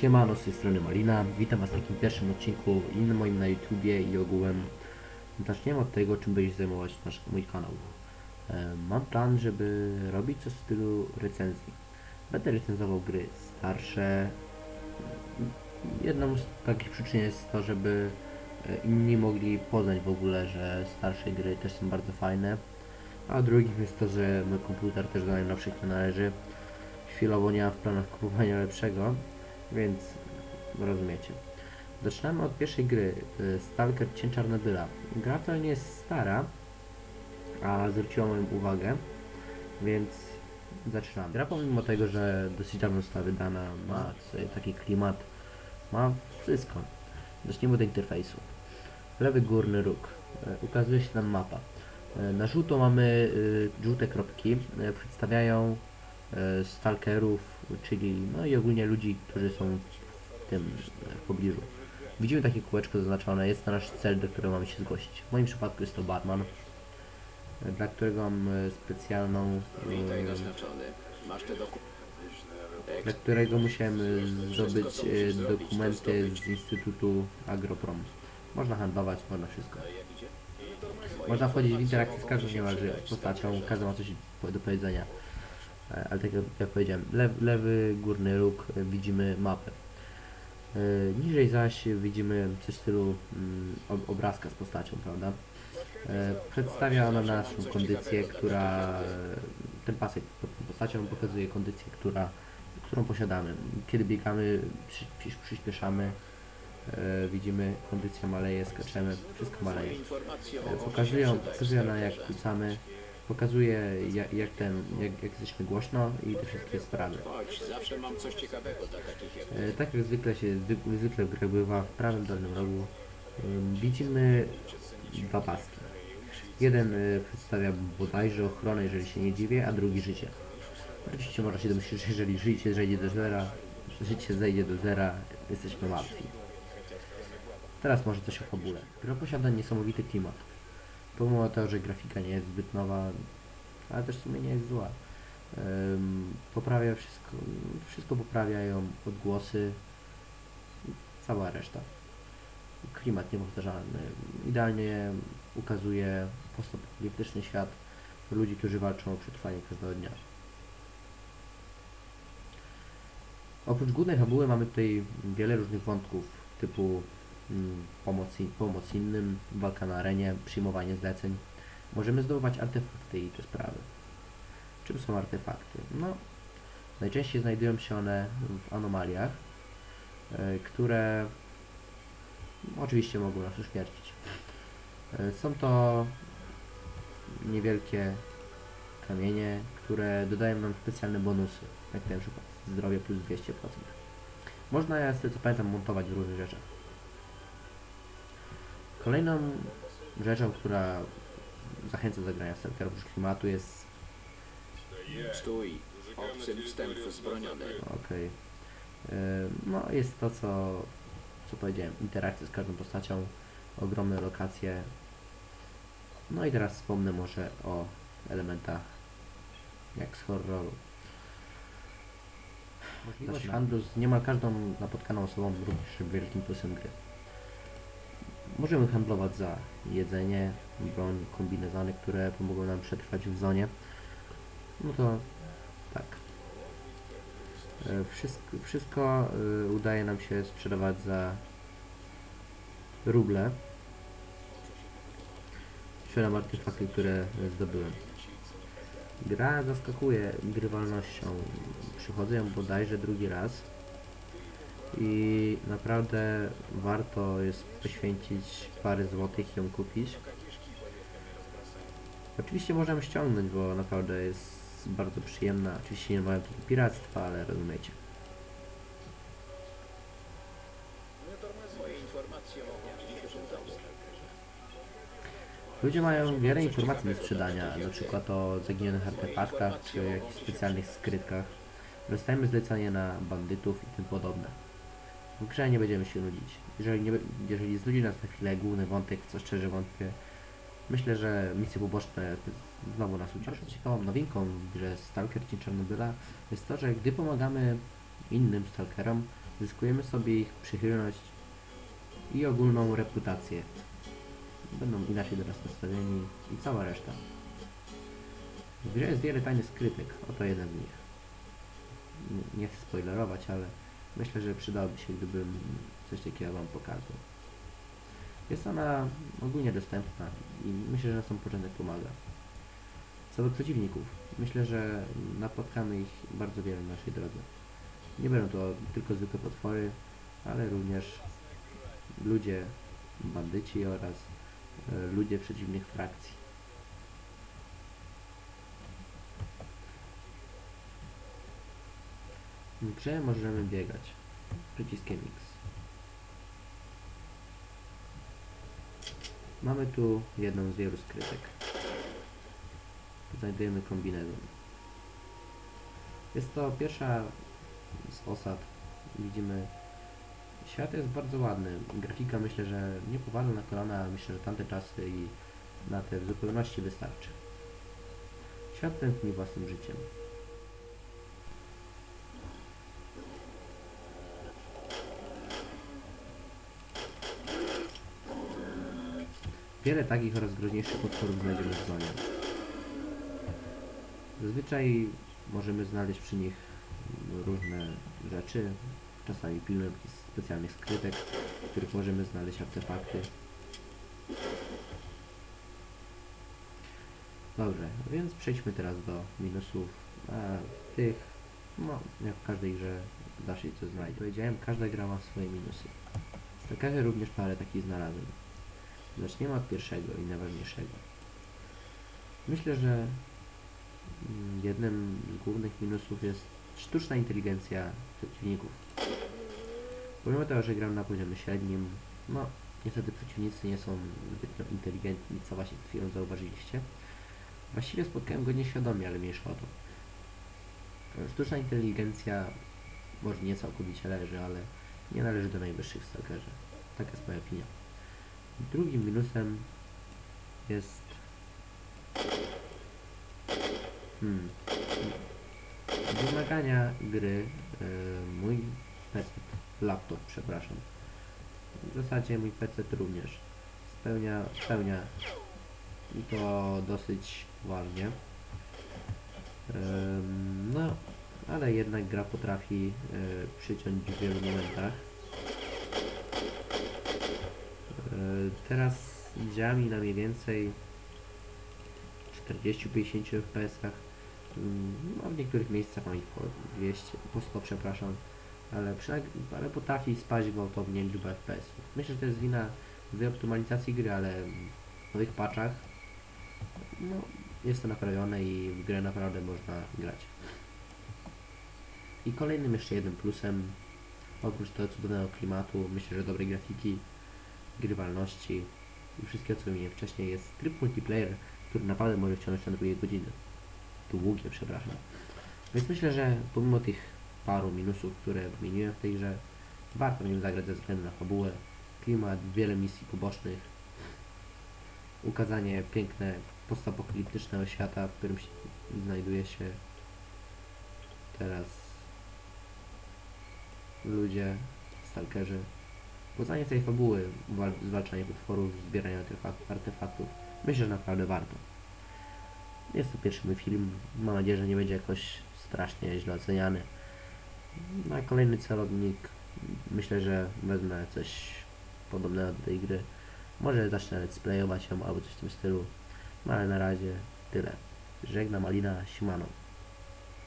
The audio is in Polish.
Siemano, z tej strony Malina. Witam Was w takim pierwszym odcinku innym moim na YouTubie i ogółem. Zaczniemy od tego, czym będzie zajmować nasz mój kanał. E, Mam plan, żeby robić coś w stylu recenzji. Będę recenzował gry starsze. Jedną z takich przyczyn jest to, żeby e, inni mogli poznać w ogóle, że starsze gry też są bardzo fajne. A drugim jest to, że mój komputer też do najnowszych nie należy. Chwilowo nie mam w planach kupowania lepszego, więc rozumiecie. Zaczynamy od pierwszej gry, y, Stalker Cień Czarnobyla. Gra wcale nie jest stara, a zwróciła moją uwagę, więc zaczynamy. Gra pomimo tego, że dosyć dawno została wydana, ma taki klimat, ma wszystko. Zacznijmy od interfejsu. Lewy górny róg. E, Ukazuje się nam mapa. E, Na żółto mamy y, żółte kropki, przedstawiają stalkerów, czyli no i ogólnie ludzi, którzy są w tym e, w pobliżu. Widzimy takie kółeczko zaznaczone, jest to nasz cel, do którego mamy się zgłosić. W moim przypadku jest to Batman, e, dla którego mam e, specjalną, Witaj e, naznaczony. Masz te dokumenty. dla którego musiałem e, zdobyć e, dokumenty z Instytutu Agroprom. Można handlować, można wszystko. Można wchodzić w interakcję z każdą niemalże postacią, każdy ma coś do powiedzenia. E, Ale tak jak, powiedziałem, lew, lewy górny róg e, widzimy mapę. E, Niżej zaś widzimy coś w stylu mm, ob- obrazka z postacią, prawda? Przedstawia ona naszą kondycję, która ten pasek pod postacią pokazuje kondycję, która, którą posiadamy. Kiedy biegamy, przy, przy, przyspieszamy, widzimy kondycja maleje, skaczemy, wszystko maleje. Pokazują, pokazuje na jak kłócamy, pokazuje jak, jak ten, jak, jak jesteśmy głośno i te wszystkie sprawy. Chodź, zawsze mam coś ciekawego dla takich jak E, Tak jak zwykle się zwyk- zwykle bywa, w prawym dolnym rogu ym, widzimy dwa paski. Jeden y, przedstawia bodajże ochronę, jeżeli się nie dziwię, a drugi życie. Oczywiście można się domyślić, że jeżeli życie zejdzie do zera, życie zejdzie do zera, jesteśmy martwi. Teraz może coś o fabule. Gra posiada niesamowity klimat. Pomimo tego, że grafika nie jest zbyt nowa, ale też w sumie nie jest zła. Poprawia wszystko, wszystko poprawiają odgłosy, cała reszta. Klimat niepowtarzalny. Idealnie ukazuje postapokaliptyczny świat ludzi, którzy walczą o przetrwanie każdego dnia. Oprócz głównej fabuły mamy tutaj wiele różnych wątków typu pomoc, i- pomoc innym, walka na arenie, przyjmowanie zleceń. Możemy zdobywać artefakty i te sprawy. Czym są artefakty? No, najczęściej znajdują się one w anomaliach, e, które oczywiście mogą nas uśmiercić. E, Są to niewielkie kamienie, które dodają nam specjalne bonusy, jak na przykład zdrowie plus 200%. Można je, z tego co pamiętam, montować w różnych rzeczach. Kolejną rzeczą, która zachęca do zagrania w Stalkera oprócz klimatu jest Stój. Obcym wstęp wzbroniony. Okej. Yy, No jest to, co, co powiedziałem, interakcja z każdą postacią, ogromne lokacje. No i teraz wspomnę może o elementach jak z horroru. Możliwość handlu z niemal każdą napotkaną osobą również wielkim plusem gry. Możemy handlować za jedzenie, broń, kombinezony, które pomogą nam przetrwać w zonie. No to tak. E, Wszystko, wszystko e, udaje nam się sprzedawać za ruble. Sprzedam artefakty, które zdobyłem. Gra zaskakuje grywalnością. Przychodzę ją bodajże drugi raz. I naprawdę warto jest poświęcić parę złotych i ją kupić. Oczywiście możemy ściągnąć, bo naprawdę jest bardzo przyjemna. Oczywiście nie mają tu piractwa, ale rozumiecie. Ludzie mają wiele informacji do sprzedania, na przykład o zaginionych artefaktach czy jakichś specjalnych skrytkach. Dostajemy zlecenie na bandytów i tym podobne. W grze nie będziemy się nudzić. Jeżeli, nie, jeżeli znudzi nas na chwilę główny wątek, co szczerze wątpię, myślę, że misje poboczne znowu nas ucieszą. Ciekawą nowinką w grze Stalker Cień Czarnobyla jest to, że gdy pomagamy innym stalkerom, Zyskujemy sobie ich przychylność i ogólną reputację. Będą inaczej do nas nastawieni i cała reszta. W grze jest wiele tajnych skrytek, oto jeden z nich. Nie, nie chcę spoilerować, ale myślę, że przydałoby się, gdybym coś takiego Wam pokazał. Jest ona ogólnie dostępna i myślę, że na sam początek pomaga. Co do przeciwników, myślę, że napotkamy ich bardzo wiele na naszej drodze. Nie będą to tylko zwykłe potwory, ale również ludzie, bandyci oraz e, ludzie przeciwnych frakcji. Grze możemy biegać przyciskiem X. Mamy tu jedną z wielu skrytek. Znajdujemy kombinezon. Jest to pierwsza z osad. Widzimy, świat jest bardzo ładny. Grafika myślę, że nie powala na kolana, myślę, że tamte czasy i na te w zupełności wystarczy. Świat tętni własnym życiem. Wiele takich oraz groźniejszych potworów znajdziemy w zonie. Zazwyczaj możemy znaleźć przy nich różne rzeczy, czasami pilne jakichś specjalnych skrytek, w których możemy znaleźć artefakty. Dobrze, więc przejdźmy teraz do minusów. A tych, no, jak w każdej grze da się coś znaleźć. Powiedziałem, każda gra ma swoje minusy. W Stackerze również parę takich znalazłem. Zaczniemy od pierwszego i najważniejszego. Myślę, że mm, jednym z głównych minusów jest sztuczna inteligencja przeciwników. Pomimo tego, że gram na poziomie średnim, no niestety przeciwnicy nie są zbyt inteligentni, co właśnie przed chwilą zauważyliście. Właściwie spotkałem go nieświadomie, ale mniejsza o to. Sztuczna inteligencja może nie całkowicie leży, ale nie należy do najwyższych stalkerze. Taka jest moja opinia. Drugim minusem jest. Hmm. Wymagania gry. Yy, mój PC, laptop, przepraszam. W zasadzie mój PC również spełnia, spełnia i to dosyć ważnie. No, ale jednak gra potrafi yy, przyciąć w wielu momentach. Yy, Teraz działa na mniej więcej 40-50 fps. No, w niektórych miejscach mam ich po 200, po 100 przepraszam, ale, przynajmniej, ale potrafi spać gwałtownie liczbę fps. Myślę, że to jest wina złej optymalizacji gry, ale w nowych patchach no, jest to naprawione i w grę naprawdę można grać. I kolejnym jeszcze jednym plusem, oprócz tego cudownego klimatu, myślę, że dobrej grafiki, grywalności i wszystkiego co wymieniłem wcześniej jest tryb multiplayer, który naprawdę może wciągnąć na długie godziny. Długie, przepraszam. Więc myślę, że pomimo tych paru minusów, które wymieniłem w tej grze, warto nim zagrać ze względu na fabułę, klimat, wiele misji pobocznych, ukazanie piękne postapokaliptycznego świata, w którym się znajduje się teraz ludzie, stalkerzy, Poznanie tej fabuły, wal- zwalczanie potworów, zbieranie artefak- artefaktów, myślę, że naprawdę warto. Jest to pierwszy mój film, mam nadzieję, że nie będzie jakoś strasznie źle oceniany. Na kolejny celownik myślę, że wezmę coś podobnego do tej gry. Może zacznę let's playować ją albo coś w tym stylu. No ale na razie tyle. Żegnam Alina, siemano.